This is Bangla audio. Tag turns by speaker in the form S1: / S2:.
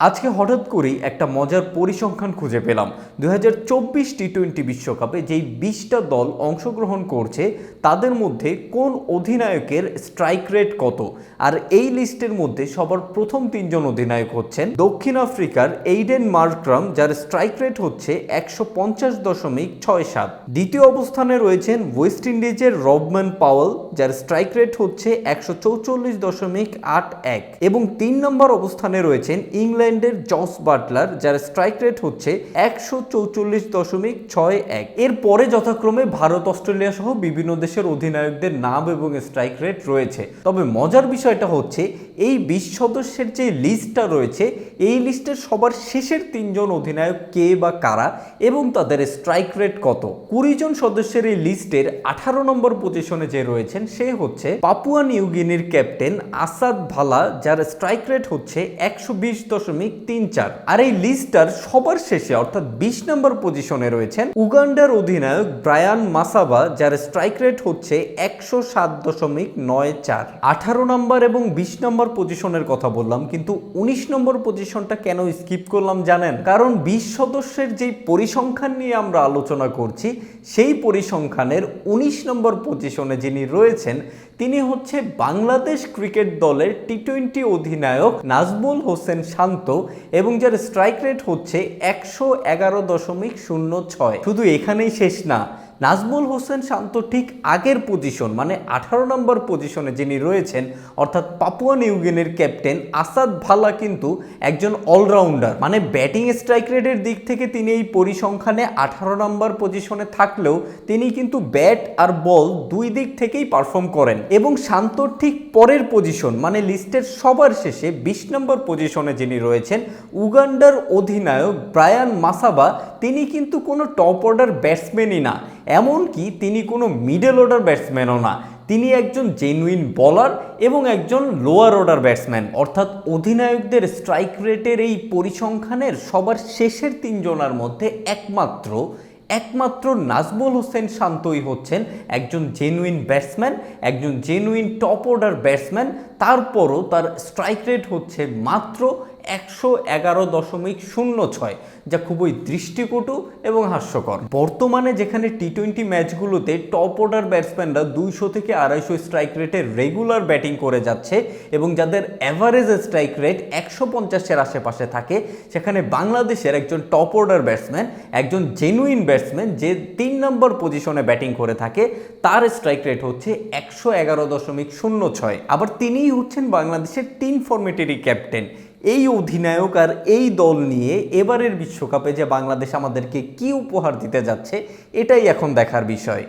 S1: আজকে হঠাৎ করেই একটা মজার পরিসংখ্যান খুঁজে পেলাম। দু হাজার চব্বিশ টি টোয়েন্টি বিশ্বকাপে যেই বিশটা দল অংশগ্রহণ করছে, তাদের মধ্যে কোন অধিনায়কের স্ট্রাইক রেট কত? আর এই লিস্টের মধ্যে সবার প্রথম তিনজন অধিনায়ক হচ্ছেন দক্ষিণ আফ্রিকার এইডেন মার্ক্রাম যার স্ট্রাইক রেট হচ্ছে একশো পঞ্চাশ দশমিক ছয় সাত। দ্বিতীয় অবস্থানে রয়েছেন ওয়েস্ট ইন্ডিজের রবম্যান পাওয়েল যার স্ট্রাইক রেট হচ্ছে একশো চৌচল্লিশ দশমিক আট এক এবং তিন নম্বর অবস্থানে রয়েছেন ইংল্যান্ডের জস বাটলার, যার স্ট্রাইক রেট হচ্ছে একশো চৌচল্লিশ দশমিক ছয় এক। এরপরে যথাক্রমে ভারত, অস্ট্রেলিয়া সহ বিভিন্ন দেশের অধিনায়কদের নাম এবং স্ট্রাইক রেট রয়েছে। তবে মজার বিষয়টা হচ্ছে, এই বিশ সদস্যের যে লিস্টটা রয়েছে, এই লিস্টের সবার শেষের তিনজন অধিনায়ক কে বা কারা এবং তাদের স্ট্রাইক রেট কত? কুড়ি জন সদস্যের এই লিস্টের আঠারো নম্বর পজিশনে যে রয়েছেন সে হচ্ছে পাপুয়া নিউগিনির ক্যাপ্টেন আসাদ ভালা, যার স্ট্রাইক রেট হচ্ছে একশো বিশ দশমিক তিন চার। আর এই লিস্টটার সবার শেষে, অর্থাৎ বিশ নম্বর পজিশনে রয়েছেন উগান্ডার অধিনায়ক ব্রায়ান মাসাবা, যার স্ট্রাইক রেট হচ্ছে একশো সাত দশমিক নয় চার। আঠারো নম্বর এবং বিশ নম্বর পজিশনের কথা বললাম, কিন্তু উনিশ নম্বর পজিশনটা কেন স্কিপ করলাম জানেন? কারণ বিশ সদস্যের যেই পরিসংখ্যান নিয়ে আমরা আলোচনা করছি, সেই পরিসংখ্যানের উনিশ নম্বর পজিশনে যিনি রয়েছেন তিনি হচ্ছে বাংলাদেশ ক্রিকেট দলের টি টোয়েন্টি অধিনায়ক নাজমুল হোসেন শান্ত এবং যার স্ট্রাইক রেট হচ্ছে একশো এগারো দশমিক শূন্য ছয়। শুধু এখানেই শেষ না নাজমুল হোসেন শান্ত ঠিক আগের পজিশন মানে আঠারো নম্বর পজিশনে যিনি রয়েছেন, অর্থাৎ পাপুয়া নিউগিনের ক্যাপ্টেন আসাদ ভালা কিন্তু একজন অলরাউন্ডার মানে ব্যাটিং স্ট্রাইক রেটের দিক থেকে তিনি এই পরিসংখ্যানে আঠারো নম্বর পজিশনে থাকলেও তিনি কিন্তু ব্যাট আর বল দুই দিক থেকেই পারফর্ম করেন। এবং শান্তর ঠিক পরের পজিশন মানে লিস্টের সবার শেষে বিশ নম্বর পজিশনে যিনি রয়েছেন, উগান্ডার অধিনায়ক ব্রায়ান মাসাবা তিনি কিন্তু কোনো টপ অর্ডার ব্যাটসম্যানই না, এমনকি তিনি কোনো মিডল অর্ডার ব্যাটসম্যানও না। তিনি একজন জেনুইন বলার এবং একজন লোয়ার অর্ডার ব্যাটসম্যান অর্থাৎ অধিনায়কদের স্ট্রাইক রেটের এই পরিসংখ্যানের সবার শেষের তিনজনার মধ্যে একমাত্র একমাত্র নাজমুল হোসেন শান্তই হচ্ছেন একজন জেনুইন ব্যাটসম্যান একজন জেনুইন টপ অর্ডার ব্যাটসম্যান তারপরও তার স্ট্রাইক রেট হচ্ছে মাত্র একশো এগারো দশমিক শূন্য ছয়, যা খুবই দৃষ্টিকটু এবং হাস্যকর। বর্তমানে যেখানে টি টোয়েন্টি ম্যাচগুলোতে টপ অর্ডার ব্যাটসম্যানরা দুইশো থেকে আড়াইশো স্ট্রাইক রেটে রেগুলার ব্যাটিং করে যাচ্ছে এবং যাদের অ্যাভারেজ স্ট্রাইক রেট একশো পঞ্চাশের আশেপাশে থাকে, সেখানে বাংলাদেশের একজন টপ অর্ডার ব্যাটসম্যান, একজন জেনুইন ব্যাটসম্যান যে তিন নম্বর পজিশনে ব্যাটিং করে থাকে, তার স্ট্রাইক রেট হচ্ছে একশো এগারো দশমিক শূন্য ছয়। আবার তিনিই হচ্ছেন বাংলাদেশের তিন ফর্মেটেরই ক্যাপ্টেন। এই অধিনায়ক আর এই দল নিয়ে এবারের বিশ্বকাপে যে বাংলাদেশ আমাদেরকে কি উপহার দিতে যাচ্ছে, এটাই এখন দেখার বিষয়।